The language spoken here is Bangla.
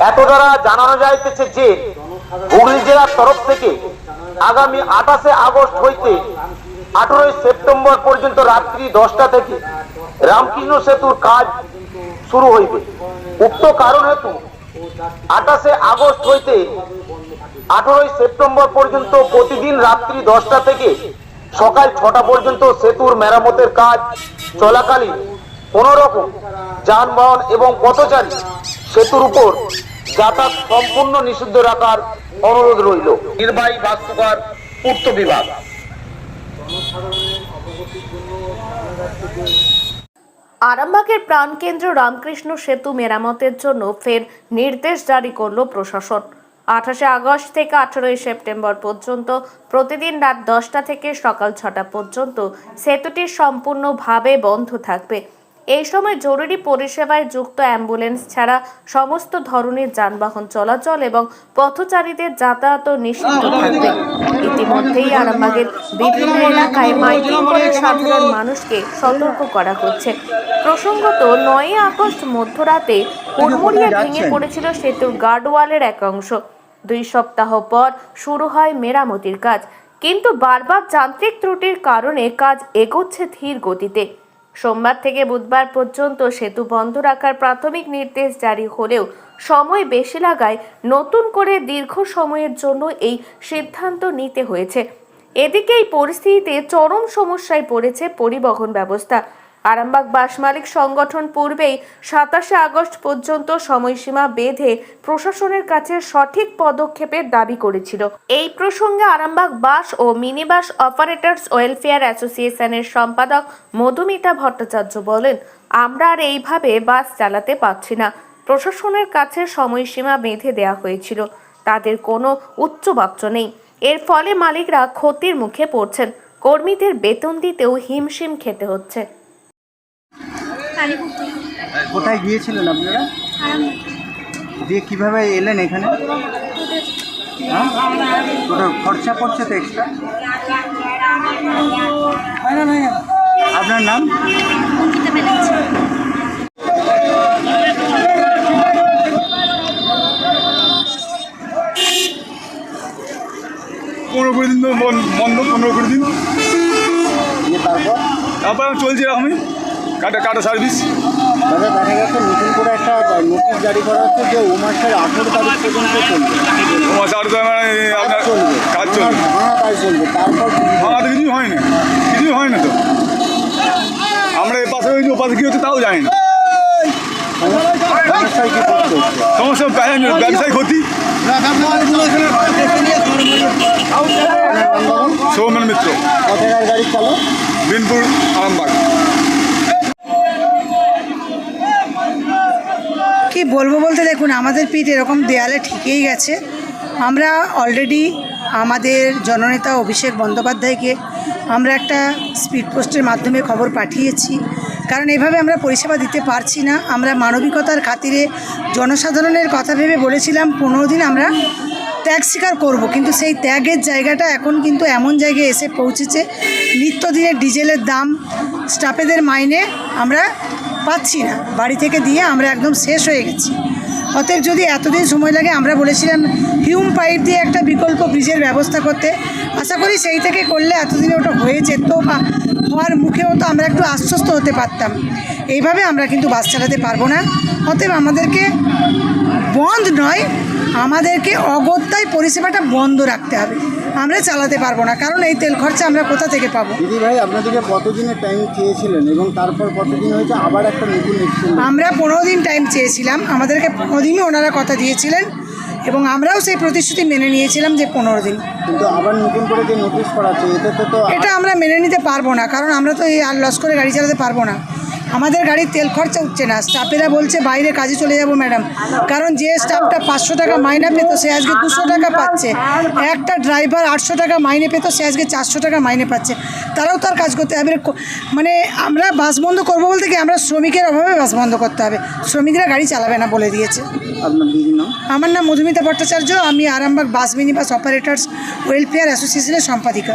এত দ্বারা জানানো যাইতেছে যে, হুগলি জেলার তরফ থেকে আগামী আঠাশে আগস্ট হইতে আঠারোই সেপ্টেম্বর পর্যন্ত রাত্রি দশটা থেকে রামকৃষ্ণ সেতুর কাজ শুরু হইবে। উক্ত কারণ হেতু আঠাশে আগস্ট হইতে আঠারোই সেপ্টেম্বর পর্যন্ত প্রতিদিন রাত্রি দশটা থেকে সকাল ছটা পর্যন্ত সেতুর মেরামতের কাজ চলাকালীন কোন রকম যানবাহন এবং পথচারী সেতুর উপর যাতায়াত সম্পূর্ণ নিষিদ্ধ রাখার অনুরোধ রইল। নির্বাহী বাস্তুকার পূর্ত বিভাগ। আরামবাগের প্রাণকেন্দ্র রামকৃষ্ণ সেতু মেরামতের জন্য ফের নির্দেশ জারি করল প্রশাসন। আঠাশে আগস্ট থেকে আঠারোই সেপ্টেম্বর পর্যন্ত প্রতিদিন রাত দশটা থেকে সকাল ছটা পর্যন্ত সেতুটি সম্পূর্ণভাবে বন্ধ থাকবে। এই সময় জরুরি পরিষেবায় যুক্ত অ্যাম্বুলেন্স ছাড়া সমস্ত ধরনের যানবাহন চলাচল এবং পথচারীদের যাতায়াত নিষিদ্ধ থাকবে। ইতিমধ্যেই আরামবাগের বিভিন্ন এলাকায় মাইকিং করে সাধারণ মানুষকে সতর্ক করা হচ্ছে। প্রসঙ্গত, নয়ই আগস্ট মধ্যরাতে হুড়মুড়িয়ে ভেঙে পড়েছিল সেতুর গার্ডওয়ালের এক অংশ। দুই সপ্তাহ পর শুরু হয় মেরামতির কাজ। কিন্তু বারবার যান্ত্রিক ত্রুটির কারণে কাজ এগোচ্ছে ধীর গতিতে। সোমবার থেকে বুধবার পর্যন্ত সেতু বন্ধ রাখার প্রাথমিক নির্দেশ জারি হলেও সময় বেশি লাগায় নতুন করে দীর্ঘ সময়ের জন্য এই সিদ্ধান্ত নিতে হয়েছে। এদিকে এই পরিস্থিতিতে চরম সমস্যায় পড়েছে পরিবহন ব্যবস্থা। আরামবাগ বাস মালিক সংগঠন পূর্বেই সাতাশে আগস্ট পর্যন্ত সময়সীমা বেঁধে প্রশাসনের কাছে সঠিক পদক্ষেপের দাবি করেছিল। এই প্রসঙ্গে আরামবাগ বাস ও মিনি বাস অপারেটরস ওয়েলফেয়ার অ্যাসোসিয়েশনের সম্পাদক মধুমিতা ভট্টাচার্য বলেন, আমরা আর এইভাবে বাস চালাতে পারছি না। প্রশাসনের কাছে সময়সীমা বেঁধে দেওয়া হয়েছিল। তাদের কোনো উচ্চবাচ্য নেই। এর ফলে মালিকরা ক্ষতির মুখে পড়ছেন। কর্মীদের বেতন দিতেও হিমশিম খেতে হচ্ছে। কালীপুর। থেকে কোথায় গিয়েছিলেন আপনারা? দিয়ে কীভাবে এলেন এখানে? হ্যাঁ? ওটা খরচা পড়ছে তো এক্সট্রা আপনার নাম? পনেরো কুড়ি দিন বন্ধ পনেরো কুড়ি দিন। তারপর? তারপর চলছে এরকমই। কাটা কাটা সার্ভিস দাদা দেখা যাচ্ছে নতুন করে একটা নোটিশ জারি করা হচ্ছে যে ও মাসের আঠেরো তারিখ পর্যন্ত চলবে। ও মাসে আট মানে আপনার কাজ চলবে। ভাঙা কাজ চলবে। তারপর ভাঙা তো কিছুই হয় না। কিছুই হয় না তো। আমরা এ পাশে হয়েছি ও পাশে কী হচ্ছে তাও জানি না। সমস্যা- ব্যবসায়ী ক্ষতি। সৌমেন মিত্র। বিনপুর আরামবাগ। বলব বলতে দেখুন, আমাদের পিঠ এরকম দেয়ালে ঠিকই গেছে। আমরা অলরেডি আমাদের জননেতা অভিষেক বন্দ্যোপাধ্যায়কে আমরা একটা স্পিড পোস্টের মাধ্যমে খবর পাঠিয়েছি। কারণ এভাবে আমরা পরিষেবা দিতে পারছি না। আমরা মানবিকতার খাতিরে জনসাধারণের কথা ভেবে বলেছিলাম, পনেরো দিন আমরা ত্যাগ স্বীকার করব। কিন্তু সেই ত্যাগের জায়গাটা এখন কিন্তু এমন জায়গায় এসে পৌঁছেছে, নিত্যদিনের ডিজেলের দাম স্টাফেদের মাইনে আমরা পাচ্ছি না। বাড়ি থেকে দিয়ে আমরা একদম শেষ হয়ে গেছি। অতএব যদি এতদিন সময় লাগে, আমরা বলেছিলাম হিউম পাইপ দিয়ে একটা বিকল্প ব্রিজের ব্যবস্থা করতে। আশা করি সেই থেকে করলে এতদিনে ওটা হয়ে যেত বা, হওয়ার মুখেও তো আমরা একটু আশ্বস্ত হতে পারতাম। এইভাবে আমরা কিন্তু বাস চালাতে পারব না। অতএব আমাদেরকে বন্ধ নয়, আমাদেরকে অগত্যায় পরিষেবাটা বন্ধ রাখতে হবে। আমরা চালাতে পারব না কারণ এই তেল খরচা আমরা কোথা থেকে পাবো? দিদি ভাই আপনাদেরকে কতদিনের টাইম চেয়েছিলেন এবং তারপর কতদিন হয়েছে? আবার একটা নতুন আমরা পনেরো দিন টাইম চেয়েছিলাম আমাদেরকে পনেরো দিনই ওনারা কথা দিয়েছিলেন এবং আমরাও সেই প্রতিশ্রুতি মেনে নিয়েছিলাম যে পনেরো দিন। কিন্তু আবার নতুন করে যে নোটিশ এতে তো তো এটা আমরা মেনে নিতে পারব না কারণ আমরা তো এই আর লস করে গাড়ি চালাতে পারব না। আমাদের গাড়ির তেল খরচা উঠছে না। স্টাফেরা বলছে বাইরে কাজে চলে যাব ম্যাডাম। কারণ যে স্টাফটা পাঁচশো টাকা মাইনে পেত সে আজকে দুশো টাকা পাচ্ছে। একটা ড্রাইভার আটশো টাকা মাইনে পেত সে আজকে চারশো টাকা মাইনে পাচ্ছে। তারাও তার কাজ করতে হবে। মানে আমরা বাস বন্ধ করব বলতে কি আমরা শ্রমিকের অভাবে বাস বন্ধ করতে হবে। শ্রমিকরা গাড়ি চালাবে না বলে দিয়েছে। আমার নাম মধুমিতা ভট্টাচার্য। আমি Arambagh bus mini bus operators welfare অ্যাসোসিয়েশনের সম্পাদিকা।